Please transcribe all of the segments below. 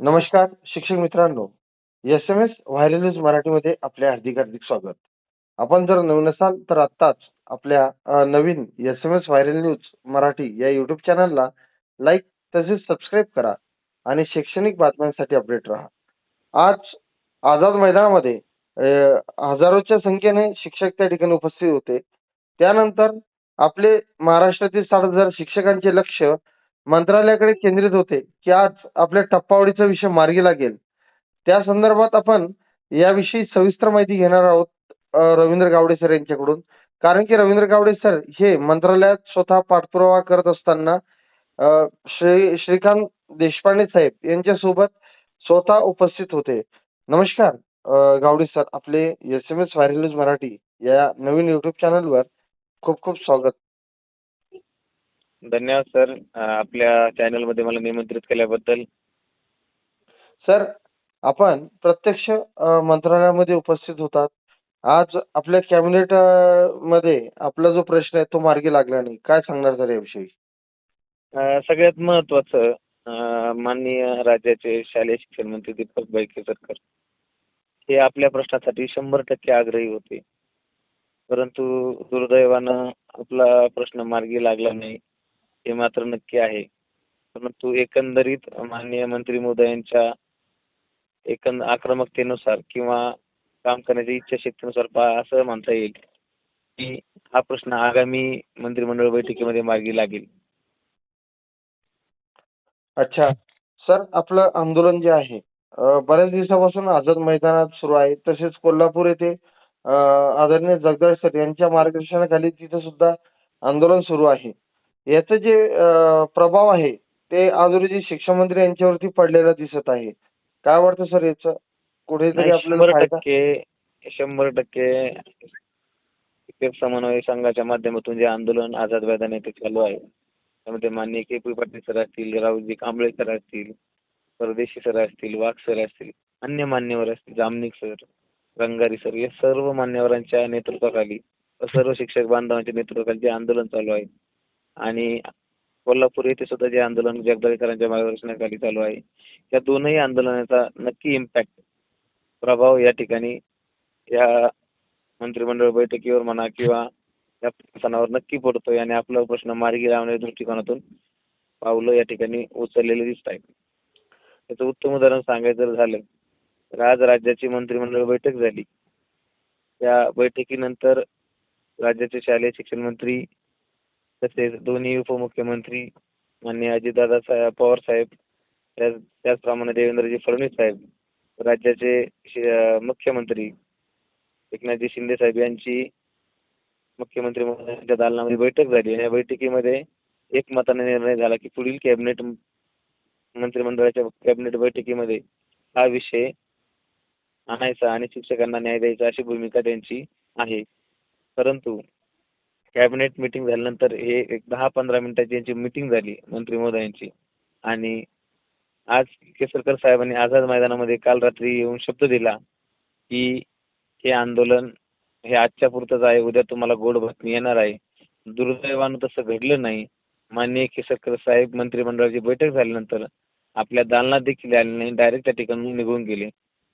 नमस्कार शिक्षक मित्रांनो. S M S viral news मराठीमध्ये आपले हार्दिक हार्दिक स्वागत. आपण जर नवीन असाल तर आत्ताच आपल्या नवीन S M S viral news Marathi या युट्यूब चॅनलला लाईक तसेच सबस्क्राईब करा आणि शैक्षणिक बातम्यांसाठी अपडेट राहा. आज आझाद मैदानामध्ये अ, हजारोच्या संख्येने शिक्षक त्या ठिकाणी उपस्थित होते. त्यानंतर आपले महाराष्ट्रातील सात हजार शिक्षकांचे लक्ष मंत्रालयाकडे केंद्रित होते की आज आपल्या टप्पावडीचा विषय मार्गी लागेल. त्या संदर्भात आपण याविषयी सविस्तर माहिती घेणार आहोत रवींद्र गावडे सर यांच्याकडून. कारण की रवींद्र गावडे सर हे मंत्रालयात स्वतः पाठपुरावा करत असताना श्री श्रीकांत देशपांडे साहेब यांच्यासोबत स्वतः उपस्थित होते. नमस्कार गावडे सर. आपले S M S viral news Marathi या नवीन युट्यूब चॅनलवर खूप खूप स्वागत. धन्यवाद सर. आपल्या चॅनलमध्ये मला निमंत्रित केल्याबद्दल. सर आपण प्रत्यक्ष मंत्रालयामध्ये उपस्थित होतात. आज आपल्या कॅबिनेटमध्ये आपला जो प्रश्न आहे तो मार्गी लागला नाही. काय सांगणार सर याविषयी? सगळ्यात महत्त्वाचं अ, माननीय राज्याचे शालेय शिक्षण मंत्री दीपक बैकेसरकर हे आपल्या प्रश्नासाठी शंभर टक्के आग्रही होते. परंतु दुर्दैवानं आपला प्रश्न मार्गी लागला नाही. हे मात्र नक्की आहे. परंतु एकंदरीत माननीय मंत्री महोदयांच्या एकंद आक्रमकतेनुसार किंवा काम करण्याच्या इच्छाशक्तीनुसार पहा असं म्हणता येईल की हा प्रश्न आगामी मंत्रिमंडळ बैठकीमध्ये मार्गी लागेल. अच्छा. सर आपलं आंदोलन जे आहे बऱ्याच दिवसापासून आझाद मैदानात सुरू आहे. तसेच कोल्हापूर येथे आदरणीय जगदाळे सर यांच्या मार्गदर्शनाखाली तिथे सुद्धा आंदोलन सुरू आहे. याचं जे अ, प्रभाव आहे ते आज रोजी शिक्षण मंत्री यांच्यावरती पडलेला दिसत आहे. काय वाटतं सर याचं? कुठेतरी आपल्याला शंभर टक्के शंभर टक्के शिक्षक समन्वय संघाच्या माध्यमातून जे आंदोलन आझाद मैदान येथे चालू आहे त्यामध्ये माननीय के पी पाटील सर असतील राहुलजी कांबळे सर असतील परदेशी सर असतील वाघ सर असतील अन्य मान्यवर असतील जामनिक सर रंगारी सर या सर्व मान्यवरांच्या नेतृत्वाखाली सर्व शिक्षक बांधवांच्या नेतृत्वाखाली जे आंदोलन चालू आहे आणि कोल्हापूर येथे सुद्धा जे आंदोलन जगदाळेकरांच्या मार्गदर्शनाखाली चालू आहे या दोनही आंदोलनाचा नक्की इम्पॅक्ट प्रभाव या ठिकाणी या मंत्रिमंडळ बैठकीवर म्हणा किंवा या प्रशासनावर नक्की पडतोय आणि आपला प्रश्न मार्गी लावण्याच्या दृष्टिकोनातून पावलं या ठिकाणी उचललेले दिसत आहेत. त्याचं उत्तम उदाहरण सांगायचं जर झालं तर आज राज्याची मंत्रिमंडळ बैठक झाली. त्या बैठकीनंतर राज्याचे शालेय शिक्षण मंत्री तसेच दोन्ही उपमुख्यमंत्री माननीय अजितदादा साहेब पवार साहेब त्याचप्रमाणे देवेंद्रजी फडणवीस साहेब राज्याचे मुख्यमंत्री एकनाथजी शिंदे साहेब यांची मुख्यमंत्री महोदयांच्या दालनामध्ये बैठक झाली आणि या बैठकीमध्ये एकमताने निर्णय झाला की पुढील कॅबिनेट मंत्रिमंडळाच्या कॅबिनेट बैठकीमध्ये हा विषय आणायचा आणि शिक्षकांना न्याय द्यायचा अशी भूमिका त्यांची आहे. परंतु कॅबिनेट मिटिंग झाल्यानंतर हे एक दहा पंधरा मिनिटाची यांची मिटिंग झाली मंत्री महोदयांची. आणि आज केसरकर साहेबांनी आझाद मैदानामध्ये काल रात्री येऊन शब्द दिला की हे आंदोलन हे आजच्या पुरतंच आहे उद्या तुम्हाला गोड बातमी येणार आहे. दुर्दैवानं तसं घडलं नाही. माननीय केसरकर साहेब मंत्रिमंडळाची बैठक झाल्यानंतर आपल्या दालनात देखील आले नाही डायरेक्ट त्या ठिकाणून निघून गेले.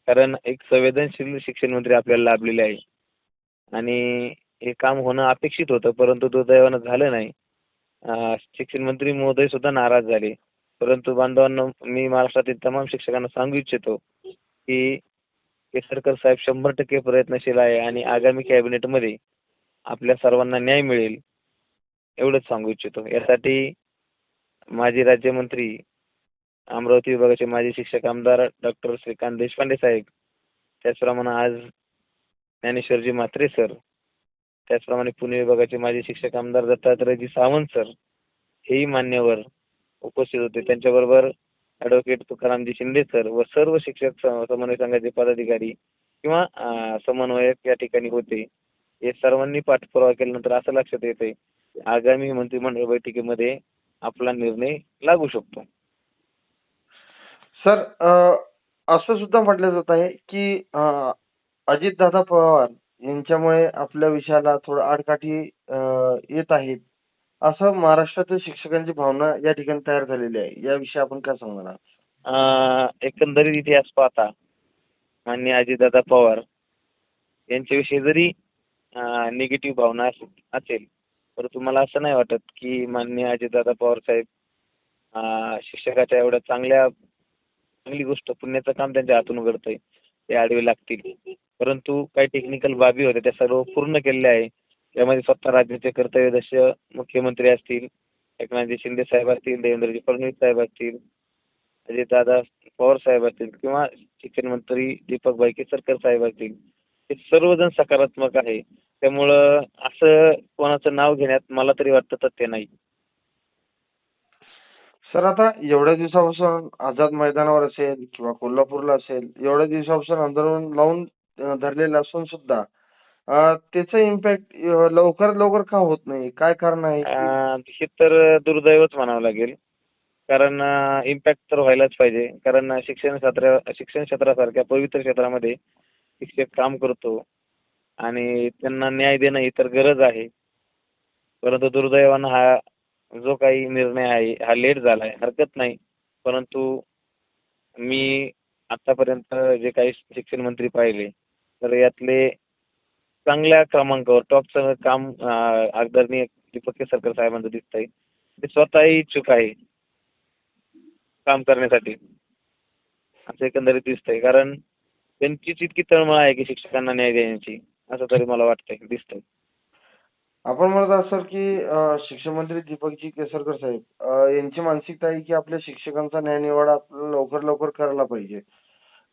कारण एक संवेदनशील शिक्षण मंत्री आपल्याला लाभलेले आहे. आणि हे काम होणं अपेक्षित होतं परंतु दुर्दैवानं झालं नाही. शिक्षण मंत्री महोदय सुद्धा नाराज झाले. परंतु बांधवांना मी महाराष्ट्रातील तमाम शिक्षकांना सांगू इच्छितो की केसरकर साहेब शंभर टक्के प्रयत्नशील आहे आणि आगामी कॅबिनेटमध्ये आपल्या सर्वांना न्याय मिळेल एवढंच सांगू इच्छितो. यासाठी माजी राज्यमंत्री अमरावती विभागाचे माजी शिक्षक आमदार डॉक्टर श्रीकांत देशपांडे साहेब त्याचप्रमाणे आज ज्ञानेश्वरजी म्हात्रे सर त्याचप्रमाणे पुणे विभागाचे माजी शिक्षक आमदार दत्तात्रयजी सावंत सर हेही मान्यवर उपस्थित होते. त्यांच्याबरोबर ऍडव्होकेट तुकारामजी शिंदे सर व सर्व शिक्षक समन्वय संघाचे पदाधिकारी किंवा समन्वयक या ठिकाणी होते. हे सर्वांनी पाठपुरावा केल्यानंतर असं लक्षात येते आगामी मंत्रिमंडळ बैठकीमध्ये आपला निर्णय लागू शकतो. सर असं सुद्धा म्हटलं जात आहे की अजितदादा पवार यांच्यामुळे आपल्या विषयाला थोडं आडकाठी येत आहेत. असं महाराष्ट्रातील शिक्षकांची भावना या ठिकाणी तयार झालेली आहे. याविषयी आपण काय सांगणार आहात? अं, एकंदरीत इतिहास पाहता माननीय अजितदादा पवार यांच्याविषयी जरी निगेटिव्ह भावना अस- असेल परंतु मला असं नाही वाटत की माननीय अजितदादा पवार साहेब अं, शिक्षकाच्या एवढ्या चांगल्या चांगली गोष्ट पुण्याचं काम त्यांच्या हातून घडतंय ते आडवे लागतील? परंतु काही टेक्निकल बाबी होत्या त्या सर्व पूर्ण केलेल्या आहे. त्यामध्ये स्वतः राज्याचे कर्तव्यदक्ष मुख्यमंत्री असतील एकनाथजी शिंदे साहेब असतील देवेंद्रजी फडणवीस साहेब असतील अजितदादा पवार साहेब असतील किंवा शिक्षण मंत्री दीपक भाई केसरकर साहेब असतील हे सर्वजण सकारात्मक आहे. त्यामुळं असं कोणाचं नाव घेण्यात मला तरी वाटतं तथ्य नाही. सर आता एवढ्या दिवसापासून आझाद मैदानावर असेल किंवा कोल्हापूरला असेल एवढ्या दिवसापासून आंदोलन लावून धरलेलं असून सुद्धा. त्याचा इम्पॅक्ट लवकर लवकर का होत नाही? काय कारण आहे? हे तर दुर्दैवच म्हणावं लागेल. कारण इम्पॅक्ट तर व्हायलाच पाहिजे. कारण शिक्षण क्षेत्र शिक्षण क्षेत्रासारख्या पवित्र क्षेत्रामध्ये शिक्षक काम करतो. आणि त्यांना न्याय देणं ही तर गरज आहे. परंतु दुर्दैवानं हा जो काही निर्णय आहे हा लेट झालाय. हरकत नाही. परंतु मी आतापर्यंत जे काही शिक्षण मंत्री पाहिले तर यातले चांगल्या क्रमांकावर टॉपचं काम आदरणीय दीपक केसरकर साहेबांचं दिसतंय. ते स्वतःही इच्छुक आहे काम करण्यासाठी. असं एकंदरीत दिसतंय. कारण त्यांचीच इतकी तळमळ आहे की शिक्षकांना न्याय देण्याची असं तरी मला वाटतंय दिसतंय. आपण म्हणत असाल की शिक्षण मंत्री दीपकजी केसरकर साहेब यांची मानसिकता आहे की आपल्या शिक्षकांचा न्यायनिवाडा लवकर लवकर करायला पाहिजे.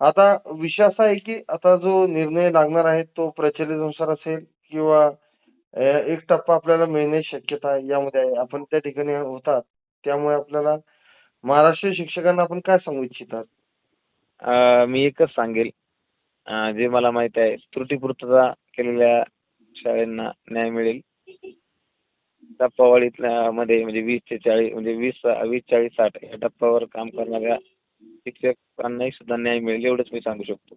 आता विषय असा आहे की आता जो निर्णय लागणार आहे तो प्रचलितनुसार असेल किंवा एक टप्पा आपल्याला मिळण्याची शक्यता यामध्ये आहे. आपण त्या ठिकाणी होतात. त्यामुळे आपल्याला महाराष्ट्रीय शिक्षकांना आपण काय सांगू इच्छितात? मी एकच सांगेल. जे मला माहीत आहे त्रुटीपूर्तता केलेल्या शाळांना न्याय मिळेल. टप्पावाडीतल्या मध्ये म्हणजे वीस ते चाळीस म्हणजे वीस वीस चाळीस साठ या टप्प्यावर काम करणाऱ्या शिक्षकांनाही सुद्धा न्याय मिळेल एवढंच मी सांगू शकतो.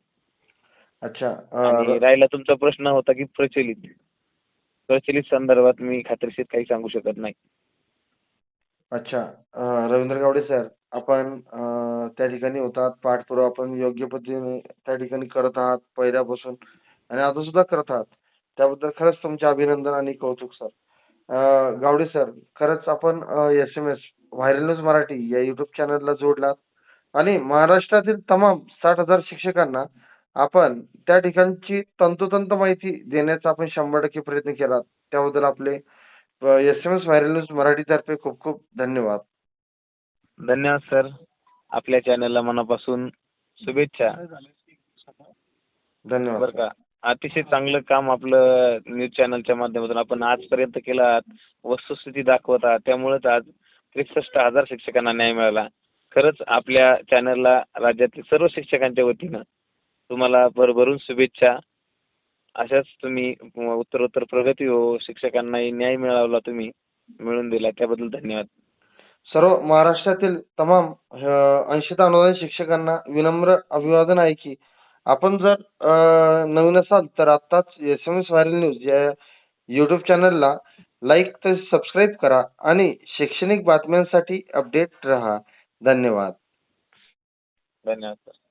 अच्छा आणि राहिला तुमचा प्रश्न होता की प्रचलित. प्रचलित संदर्भात मी खात्रीशीर काही सांगू शकत नाही. अच्छा रवींद्र गावडे सर आपण त्या ठिकाणी होतात पाठपुरावा आपण योग्य पद्धतीने त्या ठिकाणी करत आहात पहिल्यापासून आणि आता सुद्धा करत आहात. त्याबद्दल खरंच तुमचे अभिनंदन आणि कौतुक सर. गावडे सर खरंच आपण S M S viral news Marathi या युट्यूब चॅनलला जोडलात. आणि महाराष्ट्रातील तमाम साठ हजार शिक्षकांना आपण त्या ठिकाणची तंतोतंत माहिती देण्याचा आपण शंभर टक्के प्रयत्न केला. त्याबद्दल आपले S M S viral news मराठीतर्फे खूप खूप धन्यवाद. धन्यवाद सर. आपल्या चॅनलला मनापासून शुभेच्छा. धन्यवाद बरं का अतिशय चांगलं काम आपलं न्यूज चॅनलच्या माध्यमातून आपण आजपर्यंत केलं. आहात वस्तुस्थिती दाखवत आहात त्यामुळेच आज त्रेसष्ट हजार शिक्षकांना न्याय मिळाला. खरंच आपल्या चॅनलला राज्यातील सर्व शिक्षकांच्या वतीनं तुम्हाला भरभरून शुभेच्छा. अशाच तुम्ही उत्तरोत्तर प्रगती हो शिक्षकांनाही न्याय मिळवला तुम्ही मिळून दिला त्याबद्दल धन्यवाद. सर्व महाराष्ट्रातील तमाम ऐंशी अनुदान शिक्षकांना विनम्र अभिवादन आहे की आपण जर अं, नवीन असाल तर आत्ताच S M S viral news या युट्यूब चॅनलला लाईक तर सबस्क्राईब करा आणि शैक्षणिक बातम्यांसाठी अपडेट राहा. धन्यवाद. धन्यवाद सर.